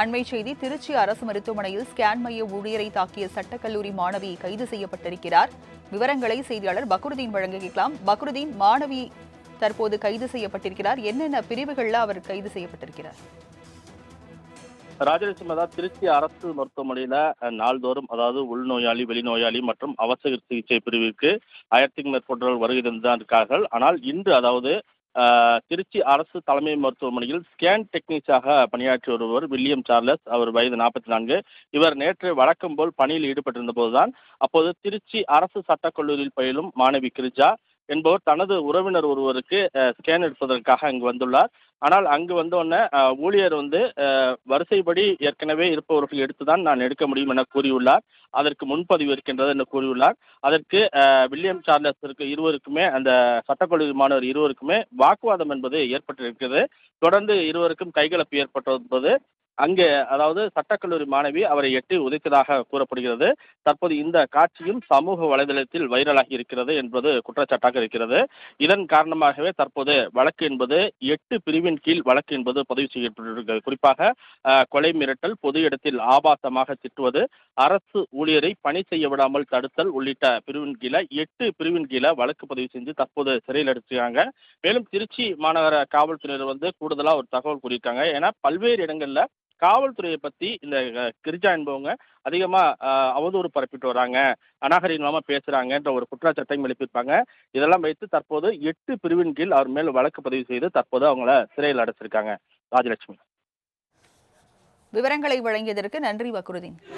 அண்மை செய்தி திருச்சி அரசு மருத்துவமனையில் ஸ்கேன் மைய ஊழியரை தாக்கிய சட்டக்கல்லூரி மாணவி கைது செய்யப்பட்டிருக்கிறார். விவரங்களை செய்தியாளர் பக்ருதீன் வழங்க கேட்கலாம். பக்ருதீன் மாணவி தற்போது கைது செய்யப்பட்டிருக்கிறார். என்னென்ன பிரிவுகளில் அவர் கைது செய்யப்பட்டிருக்கிறார்? ராஜலட்சுமி அதாவது திருச்சி அரசு மருத்துவமனையில நாள்தோறும் அதாவது உள்நோயாளி வெளிநோயாளி மற்றும் அவசர சிகிச்சை பிரிவிற்கு ஆயிரத்துக்கும் மேற்பட்டவர்கள் வருகை தந்துதான் இருக்கார்கள். ஆனால் இன்று அதாவது திருச்சி அரசு தலைமை மருத்துவமனையில் ஸ்கேன் டெக்னீஷியாக பணியாற்றி வருபவர் வில்லியம் சார்லஸ். அவர் வயது நாற்பத்தி நான்கு இவர் நேற்று வழக்கம் போல் பணியில் ஈடுபட்டிருந்த போதுதான் அப்போது திருச்சி அரசு சட்டக்கல்லூரியில் பயிலும் மாணவி கிரிஜா. என்பவர் தனது உறவினர் ஒருவருக்கு ஸ்கேன் எடுப்பதற்காக அங்கு வந்துள்ளார். ஆனால் அங்கு வந்தோடனே ஊழியர் வந்து வரிசைப்படி ஏற்கனவே இருப்பவர்கள் எடுத்துதான் நான் எடுக்க முடியும் என கூறியுள்ளார். அதற்கு முன்பதிவு இருக்கின்றது என்று கூறியுள்ளார். அதற்கு வில்லியம் சார்லஸ் இருக்கு இருவருக்குமே அந்த சட்டக்கல்லூரி மாணவர் இருவருக்குமே வாக்குவாதம் என்பது ஏற்பட்டிருக்கிறது. தொடர்ந்து இருவருக்கும் கைகலப்பு ஏற்பட்டிருப்பது அங்கே அதாவது சட்டக்கல்லூரி மாணவி அவரை எட்டி உதைத்ததாக கூறப்படுகிறது. தற்போது இந்த காட்சியும் சமூக வலைதளத்தில் வைரலாகி இருக்கிறது என்பது குற்றச்சாட்டாக இருக்கிறது. இதன் காரணமாகவே தற்போது வழக்கு என்பது எட்டு பிரிவின் கீழ் வழக்கு என்பது பதிவு செய்யப்பட்டிருக்கிறது. குறிப்பாக கொலை மிரட்டல் பொது இடத்தில் ஆபாசமாக திட்டுவது அரசு ஊழியரை பணி செய்ய விடாமல் தடுத்தல் உள்ளிட்ட பிரிவின் கீழே எட்டு பிரிவின் கீழே வழக்கு பதிவு செஞ்சு தற்போது சிறையில் அடைச்சிருக்காங்க. மேலும் திருச்சி மாநகர காவல்துறையினர் வந்து கூடுதலாக ஒரு தகவல் கூறியிருக்காங்க. ஏன்னா பல்வேறு இடங்கள்ல காவல்துறையை பத்தி இந்த கிரிஜா என்பவங்க அதிகமா அவதூறு பரப்பிட்டு வராங்க. அநாகரிகமாக பேசுறாங்கன்ற ஒரு குற்றச்சாட்டையும் எழுப்பியிருப்பாங்க. இதெல்லாம் வைத்து தற்போது எட்டு பிரிவின் கீழ் அவர் மேல் வழக்கு பதிவு செய்து தற்போது அவங்கள சிறையில் அடைச்சிருக்காங்க. ராஜலட்சுமி. விவரங்களை வழங்கியதற்கு நன்றி வக்ருதீன்